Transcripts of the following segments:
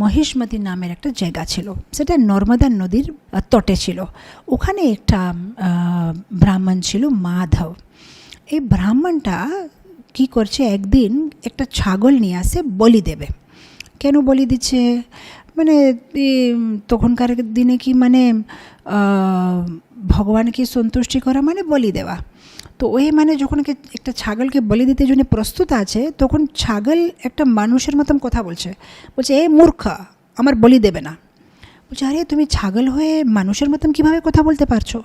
মহিষ্মতি নামের একটা জায়গা ছিল। সেটা নর্মদা নদীর তটে ছিল। ওখানে একটা ব্রাহ্মণ ছিল মাধব। এই ব্রাহ্মণটা কি করছে? একদিন একটা ছাগল নিয়ে আসে বলি দেবে। কেন বলি দিচ্ছে? মানে তখনকার দিনে কি মানে ভগবানকে সন্তুষ্টি করা মানে বলি দেওয়া। তো ওই মানে যখন একটা ছাগলকে বলি দিতে জন্য প্রস্তুত আছে, তখন ছাগল একটা মানুষের মতন কথা বলছে। বলছে, এ মূর্খ, আমার বলি দেবে না। বলছে, আরে, তুমি ছাগল হয়ে মানুষের মতন কীভাবে কথা বলতে পারছ?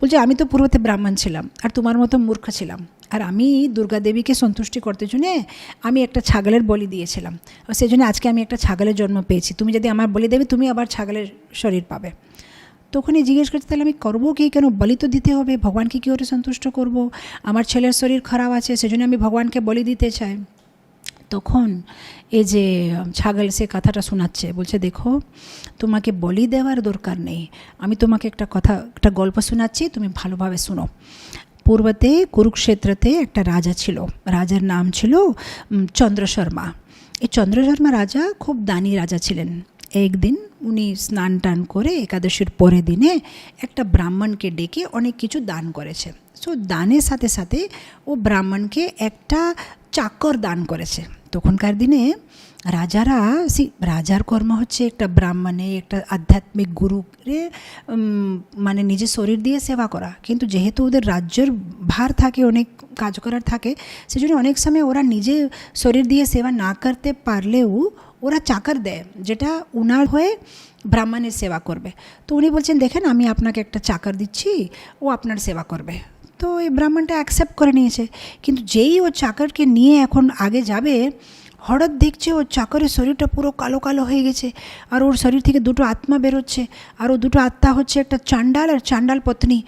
বলছে, আমি তো পূর্বতে ব্রাহ্মণ ছিলাম, আর তোমার মতো মূর্খ ছিলাম। আর আমি দুর্গা দেবীকে সন্তুষ্টি করতে জন্যে আমি একটা ছাগলের বলি দিয়েছিলাম। সেই জন্য আজকে আমি একটা ছাগলের জন্ম পেয়েছি। তুমি যদি আমার বলি দেবে, তুমি আবার ছাগলের শরীর পাবে। তখনই জিজ্ঞেস করছে, তাহলে আমি করব কি? কেন বলি তো দিতে হবে? ভগবানকে কী করে সন্তুষ্ট করব? আমার ছেলের শরীর খারাপ আছে, সেজন্য আমি ভগবানকে বলি দিতে চাই। তখন এই যে ছাগল সে কথাটা শোনাচ্ছে, বলছে, দেখো, তোমাকে বলি দেওয়ার দরকার নেই। আমি তোমাকে একটা কথা, একটা গল্প শোনাচ্ছি, তুমি ভালোভাবে শোনো। পূর্বতে কুরুক্ষেত্রতে একটা রাজা ছিল। রাজার নাম ছিল চন্দ্র শর্মা এই চন্দ্র শর্মা রাজা খুব দানি রাজা ছিলেন। একদিন উনি স্নান টান করে একাদশীর পরের দিনে একটা ব্রাহ্মণকে ডেকে অনেক কিছু দান করেছে। সো দানের সাথে সাথে ও ব্রাহ্মণকে একটা চাকর দান করেছে। তখনকার দিনে রাজারা সি রাজার কর্ম হচ্ছে একটা ব্রাহ্মণে একটা আধ্যাত্মিক উম, মানে নিজের শরীর দিয়ে সেবা করা। কিন্তু যেহেতু ওদের রাজ্যের ভার থাকে অনেক কাজ করার থাকে সেজন্য অনেক সময় ওরা নিজে শরীর দিয়ে সেবা না করতে পারলেও ওরা চাকর দেয়, যেটা উনার হয়ে ব্রাহ্মণের সেবা করবে। তো উনি বলছেন, দেখেন, আমি আপনাকে একটা চাকর দিচ্ছি, ও আপনার সেবা করবে। তো এই ব্রাহ্মণটা অ্যাকসেপ্ট করে নিয়েছে। কিন্তু যেই ও চাকরকে নিয়ে এখন আগে যাবে হঠাৎ দেখছে ওর চাকরের শরীরটা পুরো কালো কালো হয়ে গেছে আর ওর শরীর থেকে দুটো আত্মা বেরোচ্ছে আর ও দুটো আত্মা হচ্ছে একটা চান্ডাল আর চান্ডাল পত্নী।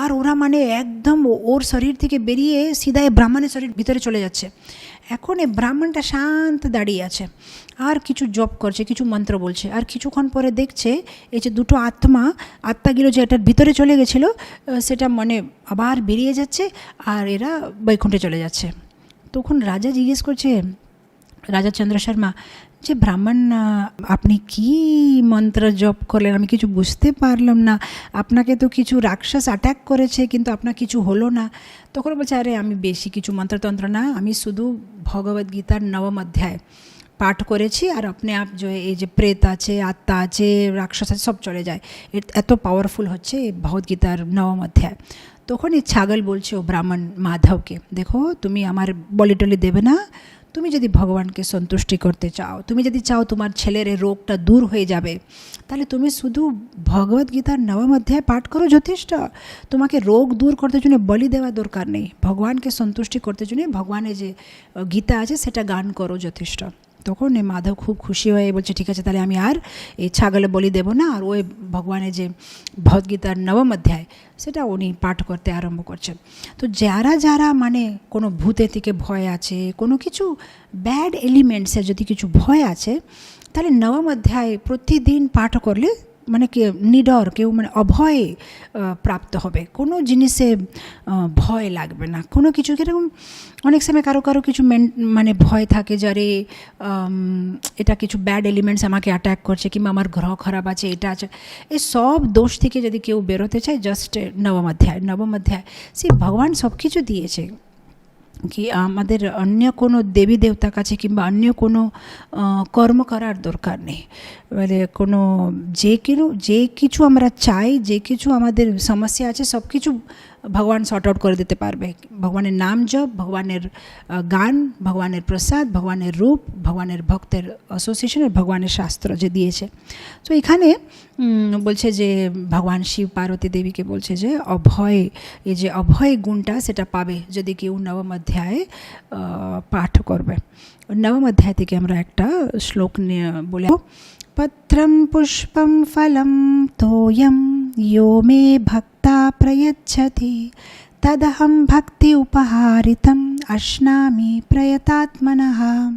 আর ওরা মানে একদম ওর শরীর থেকে বেরিয়ে সিধা এই ব্রাহ্মণের শরীর ভিতরে চলে যাচ্ছে। এখন এই ব্রাহ্মণটা শান্ত দাঁড়িয়ে আছে। আর কিছু জপ করছে, কিছু মন্ত্র বলছে। আর কিছুক্ষণ পরে দেখছে এই যে দুটো আত্মা, আত্মাগুলো যে এটার ভিতরে চলে গেছিল সেটা মানে আবার বেরিয়ে যাচ্ছে আর এরা বৈকুণ্ঠে চলে যাচ্ছে। তখন রাজা জিজ্ঞেস করছে রাজা চন্দ্র শর্মা, যে ব্রাহ্মণ আপনি কি মন্ত্র জপ করলেন? আমি কিছু বুঝতে পারলাম না। আপনাকে তো কিছু রাক্ষস অ্যাটাক করেছে, কিন্তু আপনার কিছু হলো না। তখন বলছে, আরে, আমি বেশি কিছু মন্ত্রতন্ত্র না, আমি শুধু ভগবদ্গীতার নবম অধ্যায় পাঠ করেছি, আর আপনি আপ যে, এই যে প্রেত আছে, আত্মা আছে, রাক্ষস আছে, সব চলে যায়। এত পাওয়ারফুল হচ্ছে ভগবদ্গীতার নবম অধ্যায়। তখন এই ছাগল বলছে, ও ব্রাহ্মণ মাধবকে, দেখো, তুমি আমার বলি টলি দেবে না তুমি যদি ভগবানকে সন্তুষ্টি করতে চাও, তুমি যদি চাও তোমার ছেলের রোগটা দূর হয়ে যাবে, তাহলে তুমি শুধু ভগবদ্গীতার নবম অধ্যায় পাঠ করো যথেষ্ট। তোমাকে রোগ দূর করতে জন্য বলি দেওয়া দরকার নেই। ভগবানকে সন্তুষ্টি করতে জন্য ভগবানের যে গীতা আছে, সেটা গান করো যথেষ্ট। তখন মাধব খুব খুশি হয়ে বলছে, ঠিক আছে, তাহলে আমি আর এই ছাগলে বলি দেব না। আর ওই ভগবানের যে ভগবদ্গীতার নবম অধ্যায়, সেটা উনি পাঠ করতে আরম্ভ করছেন। তো যারা যারা মানে কোনো ভূতে থেকে ভয় আছে, কোনো কিছু ব্যাড এলিমেন্টসের যদি কিছু ভয় আছে, তাহলে নবম অধ্যায় প্রতিদিন পাঠ করলে মানে নিডর, কেউ মানে অভয় প্রাপ্ত হবে। কোনো জিনিসে ভয় লাগবে না। কোনো কিছু কীরকম অনেক সময় কারও কারও কিছু মেন- মানে ভয় থাকে যারে এটা কিছু ব্যাড এলিমেন্টস আমাকে অ্যাটাক করছে, কিংবা আমার গ্রহ খারাপ আছে, এটা আছে। এই সব দোষ থেকে যদি কেউ বেরোতে চায় জাস্ট নবম অধ্যায় নবম অধ্যায়, সে ভগবান সব কিছু দিয়েছে। কি আমাদের অন্য কোনো দেবী দেবতা কাছে কিংবা অন্য কোনো কর্ম করার দরকার নেই। মানে কোনো যে কিছু যে কিছু আমরা চাই, যে কিছু আমাদের সমস্যা আছে সব কিছু ভগবান সর্ট আউট করে দিতে পারবে ভগবানের নাম জপ ভগবানের আহ, গান ভগবানের প্রসাদ ভগবানের রূপ ভগবানের ভক্তের অ্যাসোসিয়েশন আর ভগবানের শাস্ত্র যে দিয়েছে তো এখানে উম, বলছে যে ভগবান শিব পার্বতী দেবীকে বলছে যে অভয় এই যে অভয় গুণটা সেটা পাবে যদি কেউ নবম অধ্যায়ে আহ, পাঠ করবে নবম অধ্যায় থেকে আমরা একটা শ্লোক নিয়ে বলে পত্রম পুষ্পম ফলম তোয়ম यो मे भक्ता प्रयच्छति। तदहं भक्ति उपहारितम् अश्नामि प्रयतात्मनः।